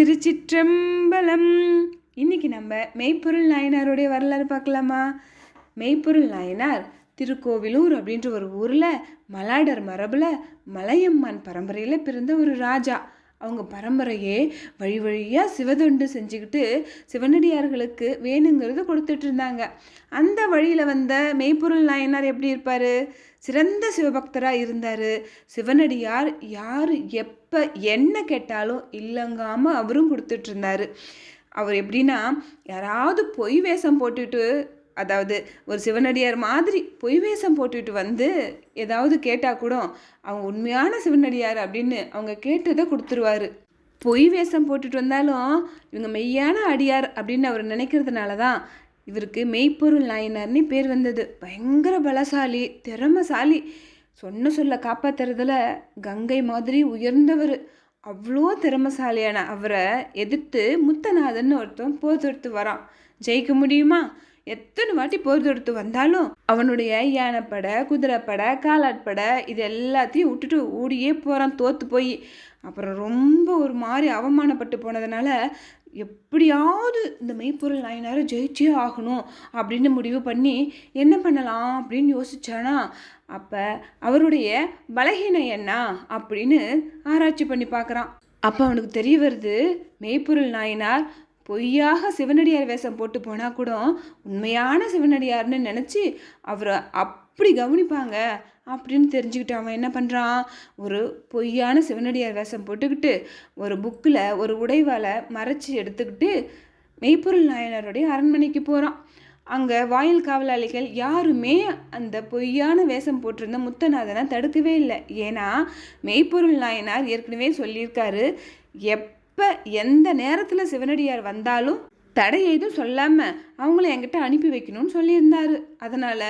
திருச்சிற்றம்பலம். இன்னைக்கு நம்ம மெய்ப்பொருள் நாயனாருடைய வரலாறு பார்க்கலாமா? மெய்ப்பொருள் நாயனார் திருக்கோவிலூர் அப்படின்ற ஒரு ஊரில் மலாடர் மரபில் மலையம்மான் பரம்பரையில் பிறந்த ஒரு ராஜா. அவங்க பரம்பரையே வழி வழியாக சிவதொண்டு செஞ்சுக்கிட்டு சிவனடியார்களுக்கு வேணுங்கிறது கொடுத்துட்டு இருந்தாங்க அந்த வழியில் வந்த மெய்ப்பொருள் நாயனார் எப்படி இருப்பார்? சிறந்த சிவபக்தராக இருந்தார். சிவனடியார் யார் எப்போ என்ன கேட்டாலும் இல்லங்காமல் அவரும் கொடுத்துட்ருந்தார். அவர் எப்படின்னா யாராவது பொய் வேஷம் போட்டுட்டு அதாவது ஒரு சிவனடியார் மாதிரி பொய் வேஷம் போட்டுட்டு வந்து ஏதாவது கேட்டால் கூட அவங்க உண்மையான சிவனடியார் அப்படின்னு அவங்க கேட்டதை கொடுத்துருவாரு. பொய் வேஷம் போட்டுட்டு வந்தாலும் இவங்க மெய்யான அடியார் அப்படின்னு அவர் நினைக்கிறதுனால தான் இவருக்கு மெய்ப்பொருள் நாயனார்னு பேர் வந்தது. பயங்கர பலசாலி திறமசாலி. சொன்ன சொல்ல காப்பாத்துறதுல கங்கை மாதிரி உயர்ந்தவர். அவ்வளோ திறமசாலியான அவரை எதிர்த்து முத்தநாதன் ஒருத்தன் போர் தொடுத்து வரான். ஜெயிக்க முடியுமா? எத்தனை வாட்டி போர் தொடுத்து வந்தாலும் அவனுடைய யானைப்படை குதிரைப்படை காலாட்படை இது எல்லாத்தையும் விட்டுட்டு ஓடியே போகிறான் தோற்று போய். அப்புறம் ரொம்ப ஒரு மாதிரி அவமானப்பட்டு போனதுனால எப்படியாவது இந்த மெய்ப்பொருள் நாயனாரை ஜெயிச்சே ஆகணும் அப்படின்னு முடிவு பண்ணி என்ன பண்ணலாம் அப்படின்னு யோசிச்சானா அப்போ அவருடைய பலகீனம் என்ன அப்படின்னு ஆராய்ச்சி பண்ணி பார்க்குறான். அப்போ அவனுக்கு தெரிய வருது மெய்ப்பொருள் நாயனார் பொய்யாக சிவனடியார் வேஷம் போட்டு போனால் கூட உண்மையான சிவனடியார்னு நினச்சி அவரை அப்படி கவனிப்பாங்க அப்படின்னு தெரிஞ்சுக்கிட்டு அவன் என்ன பண்ணுறான் ஒரு பொய்யான சிவனடியார் வேஷம் போட்டுக்கிட்டு ஒரு புக்கில் ஒரு உடைவாலை மறைச்சி எடுத்துக்கிட்டு மெய்ப்பொருள் நாயனருடைய அரண்மனைக்கு போகிறான் அங்கே வாயில் காவலாளிகள் யாருமே அந்த பொய்யான வேஷம் போட்டிருந்த முத்தநாதனை தடுக்கவே இல்லை. ஏன்னா மெய்ப்பொருள் நாயனார் ஏற்கனவே சொல்லியிருக்காரு எப் எப்போ எந்த நேரத்தில் சிவனடியார் வந்தாலும் தடை எதுவும் சொல்லாமல் அவங்கள என்கிட்ட அனுப்பி வைக்கணும்னு சொல்லியிருந்தாரு. அதனால்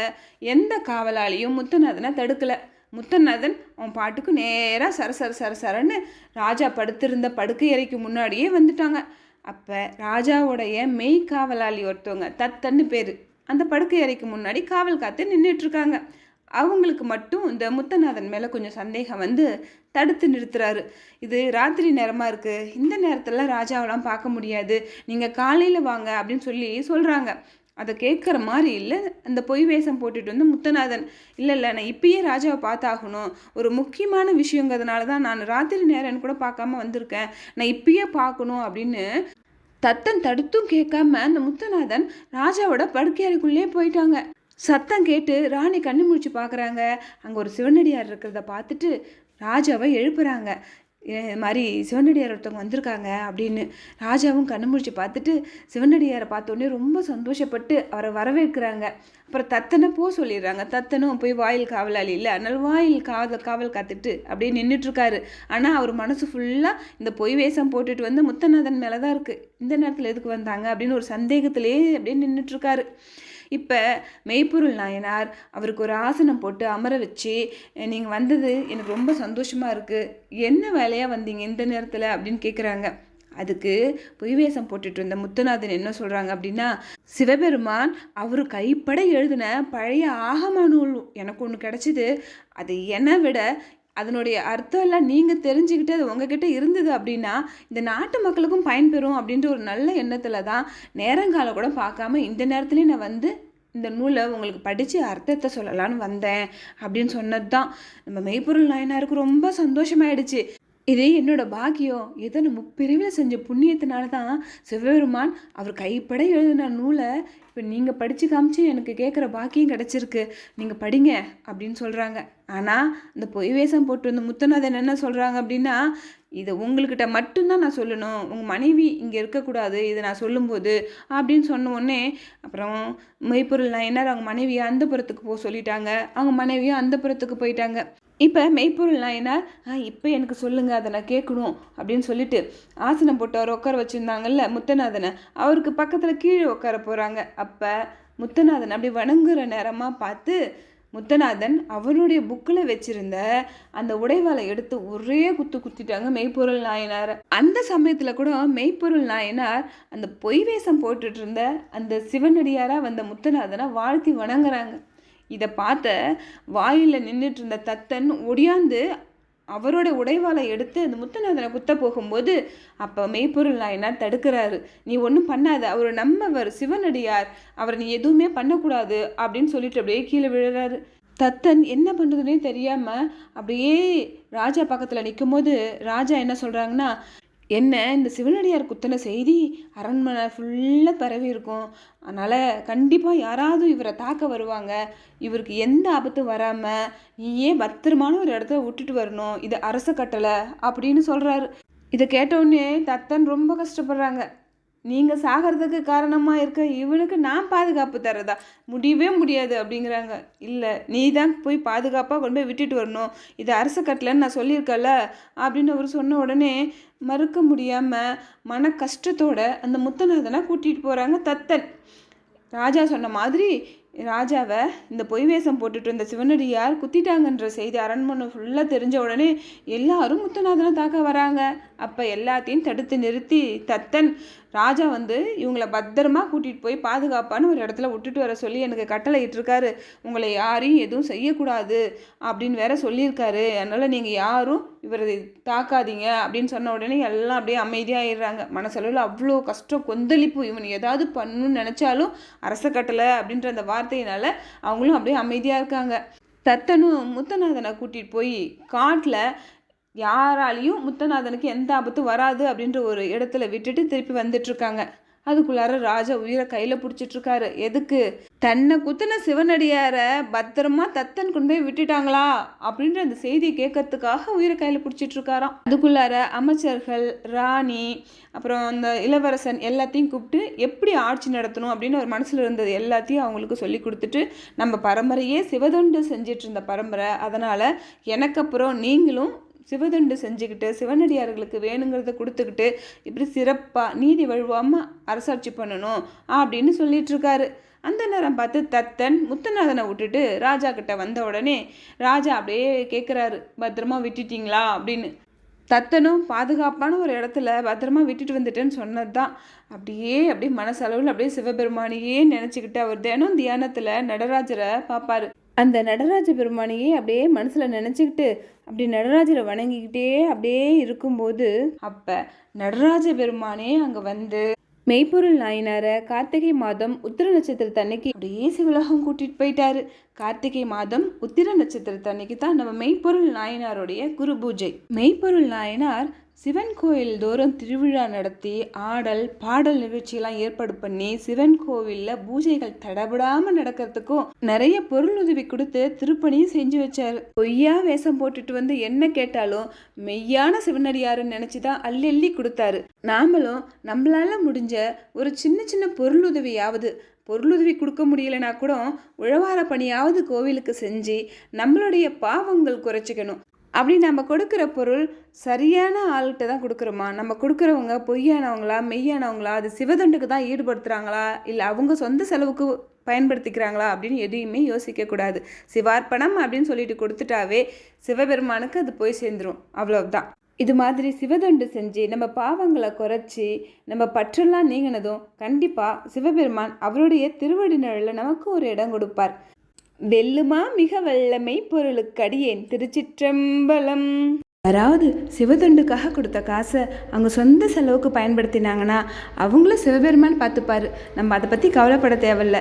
எந்த காவலாளியும் முத்தநாதனை தடுக்கலை. முத்தநாதன் அவன் பாட்டுக்கு நேராக சர சர சர சரன்னு ராஜா படுத்திருந்த படுக்கை அறைக்கு முன்னாடியே வந்துட்டாங்க. அப்போ ராஜாவுடைய மெய் காவலாளி ஒருத்தவங்க தத்தன்னு பேர். அந்த படுக்கை அறைக்கு முன்னாடி காவல் காத்து நின்றுட்டுருக்காங்க அவங்களுக்கு மட்டும் இந்த முத்தநாதன் மேலே கொஞ்சம் சந்தேகம் வந்து தடுத்து நிறுத்துறாரு. இது ராத்திரி நேரமாக இருக்குது இந்த நேரத்தில் ராஜாவெல்லாம் பார்க்க முடியாது. நீங்கள் காலையில் வாங்க அப்படின்னு சொல்லி சொல்கிறாங்க அதை கேட்குற மாதிரி இல்லை. அந்த பொய் வேஷம் போட்டுட்டு வந்து முத்தநாதன் இல்லை இல்லை நான் இப்பயே ராஜாவை பார்த்தாகணும். ஒரு முக்கியமான விஷயங்கிறதுனால தான் நான் ராத்திரி நேரம்னு கூட பார்க்காம வந்திருக்கேன். நான் இப்பயே பார்க்கணும் அப்படின்னு தத்தன் தடுத்தும் கேட்காம அந்த முத்தநாதன் ராஜாவோட படுக்கையறைக்குள்ளேயே போயிட்டாங்க. சத்தம் கேட்டு ராணி கண்ணு முடிச்சு பார்க்குறாங்க. அங்கே ஒரு சிவனடியார் இருக்கிறத பார்த்துட்டு ராஜாவை எழுப்புறாங்க. இது மாதிரி சிவனடியார் ஒருத்தவங்க வந்திருக்காங்க அப்படின்னு ராஜாவும் கண்ணு முடிச்சு பார்த்துட்டு சிவனடியாரை பார்த்தோன்னே ரொம்ப சந்தோஷப்பட்டு அவரை வரவேற்கிறாங்க. அப்புறம் தத்தனை போ சொல்லிடுறாங்க. தத்தனும் போய் வாயில் காவலாளி இல்லை அதனால் வாயில் காவல் காவல் காத்துட்டு அப்படியே நின்றுட்டுருக்காரு ஆனால் அவர் மனசு ஃபுல்லாக இந்த பொய் வேஷம் போட்டுட்டு வந்து முத்தநாதன் மேலே தான் இருக்குது இந்த நேரத்தில் எதுக்கு வந்தாங்க அப்படின்னு ஒரு சந்தேகத்திலேயே அப்படியே நின்றுட்டுருக்காரு இப்போ மெய்ப்பொருள் நாயனார் அவருக்கு ஒரு ஆசனம் போட்டு அமர வச்சு நீங்கள் வந்தது எனக்கு ரொம்ப சந்தோஷமாக இருக்குது என்ன வேலையாக வந்தீங்க இந்த நேரத்தில்? அப்படின்னு கேட்குறாங்க அதுக்கு பொய் வேஷம் போட்டுட்டு இருந்த முத்துநாதன் என்ன சொல்கிறாங்க அப்படின்னா சிவபெருமான் அவர் கைப்பட எழுதின பழைய ஆகம நூல் எனக்கு ஒன்று கிடச்சிது. அது என்னை விட அதனுடைய அர்த்தம் எல்லாம் நீங்கள் தெரிஞ்சுக்கிட்டு அது உங்ககிட்ட இருந்தது அப்படின்னா இந்த நாட்டு மக்களுக்கும் பயன்பெறும் அப்படின்ற ஒரு நல்ல எண்ணத்தில் தான் நேரங்காலம் கூட பார்க்காம இந்த நேரத்துலேயும் நான் வந்து இந்த நூலை உங்களுக்கு படித்து அர்த்தத்தை சொல்லலான்னு வந்தேன் அப்படின்னு சொன்னது தான் நம்ம மெய்ப்பொருள் நாயனாருக்கு ரொம்ப சந்தோஷமாயிடுச்சு. இது என்னோட பாக்கியம் ஏதோ முப்பிரிவில் செஞ்ச புண்ணியத்தினால தான் சிவபெருமான் அவர் கைப்பட எழுதின நூலை இப்போ நீங்கள் படித்து காமிச்சு எனக்கு கேட்குற பாக்கியம் கிடச்சிருக்கு. நீங்கள் படிங்க அப்படின்னு சொல்கிறாங்க ஆனால் இந்த பொய் வேஷம் போட்டு வந்த முத்தநாதன் என்ன சொல்கிறாங்க அப்படின்னா இதை உங்கள்கிட்ட மட்டும்தான் நான் சொல்லணும். உங்கள் மனைவி இங்கே இருக்கக்கூடாது. இதை நான் சொல்லும்போது அப்படின்னு சொன்ன உடனே அப்புறம் மெய்ப்பொருள் நாயனார் அவங்க மனைவியை அந்த புறத்துக்கு போக சொல்லிட்டாங்க. அவங்க மனைவியும் அந்த புறத்துக்கு போயிட்டாங்க. இப்போ மெய்ப்பொருள் நாயனார் ஆ இப்போ எனக்கு சொல்லுங்கள் அதை நான் கேட்கணும். அப்படின்னு சொல்லிட்டு ஆசனம் போட்டு அவர் உட்கார வச்சுருந்தாங்கல்ல முத்தநாதனை அவருக்கு பக்கத்தில் கீழே உட்கார போகிறாங்க அப்போ முத்தநாதன் அப்படி வணங்குற நேரமாக பார்த்து முத்தநாதன் அவருடைய புக்கில் வச்சிருந்த அந்த உடைவாளை எடுத்து ஒரே குத்து குத்திட்டாங்க மெய்ப்பொருள் நாயனார். அந்த சமயத்தில் கூட மெய்ப்பொருள் நாயனார் அந்த பொய் வேஷம் போட்டுட்டு இருந்த அந்த சிவனடியாராக வந்த முத்தநாதனை வாழ்த்தி வணங்குறாங்க. இதை பார்த்த வாயில் நின்றுட்டு இருந்த தத்தன் ஒடியாந்து அவரோட உடைவாளை எடுத்து அந்த முத்துநாதனை குத்த போகும்போது அப்போ மெய்ப்பொருள் நாயனார் தடுக்கிறாரு? நீ ஒன்றும் பண்ணாத. அவர் நம்மவர் சிவனடியார். அவரை நீ எதுவுமே பண்ணக்கூடாது அப்படின்னு சொல்லிட்டு அப்படியே கீழே விழுறாரு. தத்தன் என்ன பண்ணுறதுனே தெரியாமல் அப்படியே ராஜா பக்கத்தில் நிற்கும் போது ராஜா என்ன சொல்கிறாங்கன்னா என்ன இந்த சிவனடியார் குத்தின செய்தி அரண்மனை ஃபுல்லாக பரவி இருக்கும். அதனால் கண்டிப்பாக யாராவது இவரை தாக்க வருவாங்க. இவருக்கு எந்த ஆபத்தும் வராமல் நீயே பத்திரமான ஒரு இடத்த விட்டுட்டு வரணும். இது அரச கட்டளை அப்படின்னு சொல்கிறாரு இதை கேட்டவுடனே தத்தன் ரொம்ப கஷ்டப்படுறாங்க. நீங்கள் சாகிறதுக்கு காரணமாக இருக்க இவனுக்கு நான் பாதுகாப்பு தரதா முடியவே முடியாது அப்படிங்கிறாங்க. இல்லை நீ தான் போய் பாதுகாப்பாக கொண்டு போய் விட்டுட்டு வரணும். இது அரச கட்டலன்னு நான் சொல்லியிருக்கல அப்படின்னு அவர் சொன்ன உடனே மறுக்க முடியாமல் மன கஷ்டத்தோட அந்த முத்தநாதனை கூட்டிகிட்டு போகிறாங்க தத்தன். ராஜா சொன்ன மாதிரி ராஜாவை இந்த பொய் வேஷம் போட்டுட்டு இருந்த சிவனடியார் குத்திட்டாங்கன்ற செய்தி அரண்மனை ஃபுல்லாக தெரிஞ்ச உடனே எல்லாரும் முத்தநாதனை தாக்க வராங்க. அப்போ எல்லாத்தையும் தடுத்து நிறுத்தி தத்தன் ராஜா வந்து இவங்கள பத்திரமா கூட்டிகிட்டு போய் பாதுகாப்பான ஒரு இடத்துல விட்டுட்டு வர சொல்லி எனக்கு கட்டளை இட்டிருக்காரு உங்களை யாரையும் எதுவும் செய்யக்கூடாது அப்படின்னு வேற சொல்லியிருக்காரு. அதனால் நீங்கள் யாரும் இவரை தாக்காதீங்க அப்படின்னு சொன்ன உடனே எல்லாம் அப்படியே அமைதியாகிடுறாங்க மனசளவில் அவ்வளோ கஷ்டம் கொந்தளிப்பு. இவன் ஏதாவது பண்ணணும்னு நினச்சாலும் அரச கட்டளை அப்படின்ற அந்த வார்த்தையினால அவங்களும் அப்படியே அமைதியாக இருக்காங்க. தத்தனும் முத்தநாதனை கூட்டிகிட்டு போய் காட்டில் யாராலையும் முத்தநாதனுக்கு எந்த ஆபத்தும் வராது அப்படின்ற ஒரு இடத்துல விட்டுட்டு திருப்பி வந்துட்டுருக்காங்க. அதுக்குள்ளார ராஜா உயிரை கையில் பிடிச்சிட்ருக்காரு எதுக்கு? தன்னை குத்தின சிவனடியாரை பத்திரமா தத்தன் கொண்டு போய் விட்டுட்டாங்களா? அப்படின்ற அந்த செய்தியை கேட்கறதுக்காக உயிரை கையில் பிடிச்சிட்ருக்காராம் அதுக்குள்ளார அமைச்சர்கள் ராணி அப்புறம் அந்த இளவரசன் எல்லாத்தையும் கூப்பிட்டு எப்படி ஆட்சி நடத்தணும் அப்படின்னு ஒரு மனசில் இருந்தது. எல்லாத்தையும் அவங்களுக்கு சொல்லி கொடுத்துட்டு நம்ம பரம்பரையே சிவதொண்டு செஞ்சிட்டு இருந்த பரம்பரை. அதனால் எனக்கு அப்புறம் நீங்களும் சிவதுண்டு செஞ்சுக்கிட்டு சிவனடியார்களுக்கு வேணுங்கிறத கொடுத்துக்கிட்டு இப்படி சிறப்பாக நீதி வழுவாமல் அரசாட்சி பண்ணணும் அப்படின்னு சொல்லிட்டு இருக்காரு அந்த நேரம் பார்த்து தத்தன் முத்துநாதனை விட்டுட்டு ராஜா கிட்ட வந்த உடனே ராஜா அப்படியே கேட்குறாரு பத்திரமா விட்டுட்டீங்களா? அப்படின்னு. தத்தனும் பாதுகாப்பான ஒரு இடத்துல பத்திரமா விட்டுட்டு வந்துட்டேன்னு சொன்னது தான் அப்படியே அப்படியே மனசளவில் அப்படியே சிவபெருமானையே நினச்சிக்கிட்டு அவர் தினம் தியானத்தில் நடராஜரை பார்ப்பாரு. அந்த நடராஜ பெருமானையே அப்படியே மனசில் நினச்சிக்கிட்டு அப்படி நடராஜரை வணங்கிக்கிட்டே அப்படியே இருக்கும்போது அப்போ நடராஜ பெருமானே அங்கே வந்து மெய்ப்பொருள் நாயனாரை கார்த்திகை மாதம் உத்திர நட்சத்திரத்தன்னைக்கு அப்படியே சிவலோகம் கூட்டிகிட்டு போயிட்டாரு. கார்த்திகை மாதம் உத்திர நட்சத்திரத்தன்னைக்கு தான் நம்ம மெய்ப்பொருள் நாயனாருடைய குரு பூஜை. மெய்ப்பொருள் நாயனார் சிவன் கோயில் தோறும் திருவிழா நடத்தி ஆடல் பாடல் நிகழ்ச்சியெல்லாம் ஏற்பாடு பண்ணி சிவன் கோவிலில் பூஜைகள் தடபடாமல் நடக்கிறதுக்கும் நிறைய பொருள் உதவி கொடுத்து திருப்பணியும் செஞ்சு வச்சார். பொய்யா வேஷம் போட்டுட்டு வந்து என்ன கேட்டாலும் மெய்யான சிவனடியாருன்னு நினச்சி தான் அள்ளி அள்ளி கொடுத்தாரு. நாமளும் நம்மளால முடிஞ்ச ஒரு சின்ன சின்ன பொருளுதவியாவது பொருளுதவி கொடுக்க முடியலனா கூட உழவார பணியாவது கோவிலுக்கு செஞ்சு நம்மளுடைய பாவங்கள் குறைச்சிக்கணும். அப்படி நம்ம கொடுக்குற பொருள் சரியான ஆள்கிட்ட தான் கொடுக்குறோமா? நம்ம கொடுக்குறவங்க பொய்யானவங்களா மெய்யானவங்களா அது சிவதண்டுக்கு தான் ஈடுபடுத்துகிறாங்களா இல்லை அவங்க சொந்த செலவுக்கு பயன்படுத்திக்கிறாங்களா? அப்படின்னு எதையுமே யோசிக்கக்கூடாது சிவார்ப்பணம் அப்படின்னு சொல்லிட்டு கொடுத்துட்டாவே சிவபெருமானுக்கு அது போய் சேர்ந்துடும் அவ்வளவுதான். இது மாதிரி சிவதொண்டு செஞ்சு நம்ம பாவங்களை குறைச்சி நம்ம பற்றெல்லாம் நீங்கினதும் கண்டிப்பாக சிவபெருமான் அவருடைய திருவடி நிழலில் நமக்கு ஒரு இடம் கொடுப்பார். வெல்லுமா மிக வல்லமை பொருளுக்கடியேன் திருச்சிற்றம்பலம். யாராவது சிவதொண்டுக்காக கொடுத்த காசை அவங்க சொந்த செலவுக்கு பயன்படுத்தினாங்கன்னா அவங்களும் சிவபெருமான் பார்த்துப்பார். நம்ம அதை பற்றி கவலைப்பட தேவையில்ல.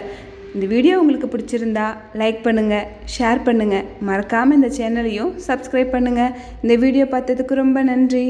இந்த வீடியோ உங்களுக்கு பிடிச்சிருந்தா லைக் பண்ணுங்கள் ஷேர் பண்ணுங்கள் மறக்காமல் இந்த சேனலையும் சப்ஸ்கிரைப் பண்ணுங்கள் இந்த வீடியோ பார்த்ததுக்கு ரொம்ப நன்றி.